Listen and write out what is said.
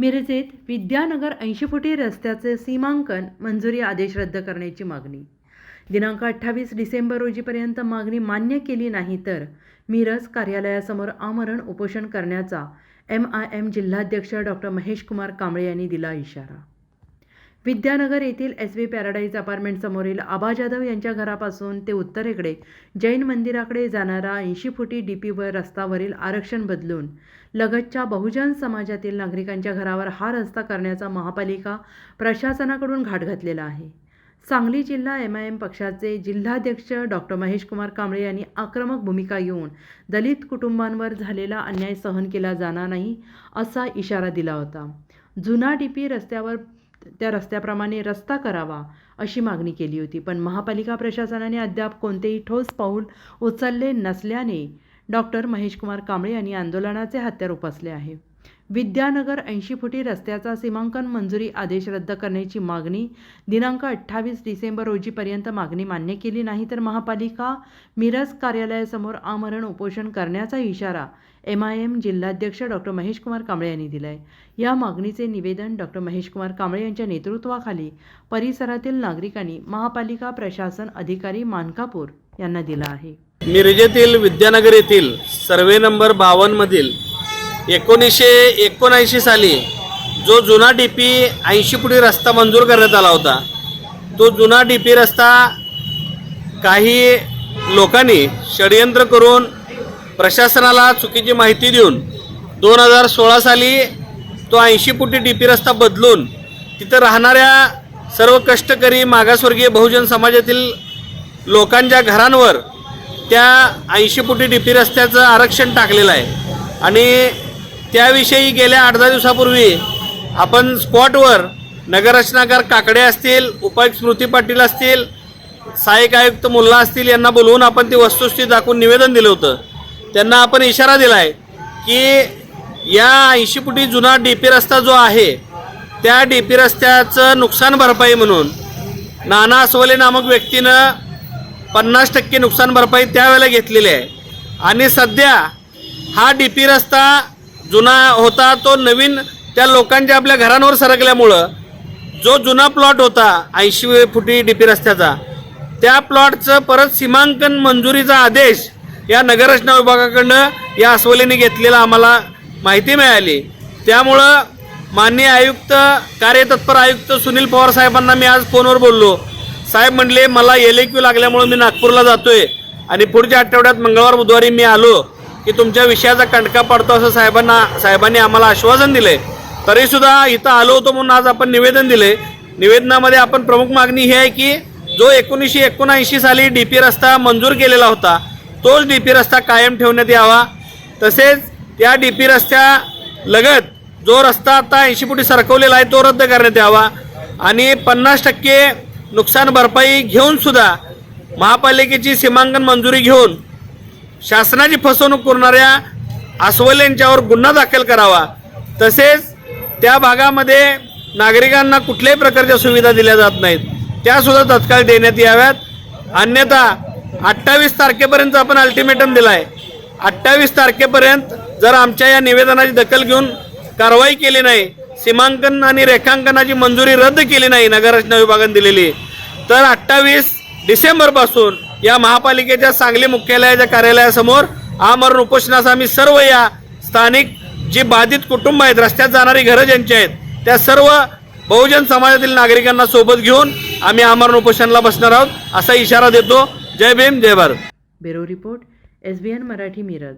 मिरजेत विद्यानगर ऐंशी फुटी रस्त्याचे सीमांकन मंजुरी आदेश रद्द करण्याची मागणी. दिनांक अठ्ठावीस डिसेंबर रोजीपर्यंत मागणी मान्य केली नाही तर मिरज कार्यालयासमोर आमरण उपोषण करण्याचा एम आय एम जिल्हाध्यक्ष डॉक्टर महेश कुमार कांबळे यांनी दिला इशारा. विद्यानगर येथील एस व्ही पॅराडाईज अपार्टमेंटसमोरील आबा जाधव यांच्या घरापासून ते उत्तरेकडे जैन मंदिराकडे जाणारा ऐंशी फुटी डी पीवर रस्तावरील आरक्षण बदलून लगतच्या बहुजन समाजातील नागरिकांच्या घरावर हा रस्ता करण्याचा महापालिका प्रशासनाकडून घाट घातलेला आहे. सांगली जिल्हा एम आय एम पक्षाचे जिल्हाध्यक्ष डॉक्टर महेश कुमार कांबळे यांनी आक्रमक भूमिका घेऊन दलित कुटुंबांवर झालेला अन्याय सहन केला जाणार नाही असा इशारा दिला होता. जुना डीपी रस्त्यावर त्या रस्त्याप्रमाणे रस्ता करावा अशी मागणी केली होती. पण महापालिका प्रशासनाने अद्याप कोणतेही ठोस पाऊल उचलले नसल्याने डॉक्टर महेशकुमार कांबळे यांनी आंदोलनाचे हत्यार उपसले आहे. विद्यानगर ऐंशी फुटी रस्त्याचा सीमांकन मंजुरी आदेश रद्द करण्याची मागणी दिनांक अठ्ठावीस डिसेंबर रोजीपर्यंत मागणी मान्य केली नाही तर महापालिका मिरज कार्यालयासमोर आमरण उपोषण करण्याचा इशारा एम आय एम जिल्हाध्यक्ष डॉक्टर महेश कुमार कांबळे यांनी दिला आहे या मागणीचे निवेदन डॉक्टर महेश कुमार कांबळे यांच्या नेतृत्वाखाली परिसरातील नागरिकांनी महापालिका प्रशासन अधिकारी मानकापूर यांना दिला आहे. मिरजेतील विद्यानगर येथील सर्वे नंबर बावन्नमधील एकोणीसशे एकोणऐंशी साली जो जुना डी पी ऐंशी फुटी रस्ता मंजूर करण्यात आला होता तो जुना डी पी रस्ता काही लोकांनी षडयंत्र करून प्रशासनाला चुकीची माहिती देऊन दोन हजार सोळा साली तो ऐंशी फुटी डी पी रस्ता बदलून तिथं राहणाऱ्या सर्व कष्टकरी मागासवर्गीय बहुजन समाजातील लोकांच्या घरांवर त्या ऐंशी फुटी डी पी रस्त्याचं आरक्षण टाकलेलं आहे. आणि त्याविषयी गेल्या आठ दहा दिवसापूर्वी आपण स्पॉटवर नगररचनाकार काकडे असतील उपायुक्त स्मृती पाटील असतील सहाय्यक आयुक्त मुल्ला असतील यांना बोलवून आपण ती वस्तुस्थिती दाखवून निवेदन दिलं होतं. त्यांना आपण इशारा दिला आहे की या ऐंशी फुटी जुना डी पी रस्ता जो आहे त्या डी पी रस्त्याचं नुकसान भरपाई म्हणून नाना अस्वले नामक व्यक्तीनं पन्नास टक्के नुकसान भरपाई त्यावेळेला घेतलेली आहे. आणि सध्या हा डी पी रस्ता जुना होता तो नवीन त्या लोकांच्या आपल्या घरांवर सरकल्यामुळं जो जुना प्लॉट होता ऐंशी फुटी डी पी रस्त्याचा त्या प्लॉटचं परत सीमांकन मंजुरीचा आदेश या नगररचना विभागाकडनं या अस्वलीने घेतलेला आम्हाला माहिती मिळाली. त्यामुळं माननीय आयुक्त कार्यतत्पर आयुक्त सुनील पवार साहेबांना मी आज फोनवर बोललो. साहेब म्हणले मला एल क्यू लागल्यामुळं मी नागपूरला जातोय आणि पुढच्या आठवड्यात मंगळवार बुधवारी मी आलो की तुमच्या विषयाचा कणका पडतो असं साहेबांना साहेबांनी आम्हाला आश्वासन दिले तरीसुद्धा इथं आलो होतो म्हणून आज आपण निवेदन दिले निवेदनामध्ये आपण प्रमुख मागणी ही आहे की जो एकोणीसशे एकोणऐंशी साली डी पी रस्ता मंजूर केलेला होता तोच डी पी रस्ता कायम ठेवण्यात यावा. तसेच त्या डी पी रस्त्या लगत जो रस्ता आता ऐंशी फुटी सरकवलेला आहे तो रद्द करण्यात यावा आणि पन्नास टक्के नुकसान भरपाई घेऊन सुद्धा महापालिकेची सीमांकन मंजुरी घेऊन शासनाची फसवणूक करणाऱ्या अस्वलेंच्यावर गुन्हा दाखल करावा. तसेच त्या भागामध्ये नागरिकांना कुठल्याही प्रकारच्या सुविधा दिल्या जात नाहीत. त्यासुद्धा तत्काळ देण्यात याव्यात. अन्यथा अठ्ठावीस तारखेपर्यंत आपण अल्टिमेटम दिला आहे अठ्ठावीस तारखेपर्यंत जर आमच्या या निवेदनाची दखल घेऊन कारवाई केली नाही सीमांकन आणि रेखांकनाची मंजुरी रद्द केली नाही नगररचना विभागाने दिलेली. तर अठ्ठावीस डिसेंबरपासून या महापालिकेच्या सांगली मुख्यालयाच्या कार्यालयासमोर आमरण उपोषणास आम्ही सर्व या स्थानिक जी बाधित कुटुंब आहेत रस्त्यात जाणारी घरं ज्यांची आहेत त्या सर्व बहुजन समाजातील नागरिकांना सोबत घेऊन आम्ही आमरण उपोषणाला बसणार आहोत असा इशारा देतो. जय भीम जय Bharat. Bureau report S Marathi Miraj.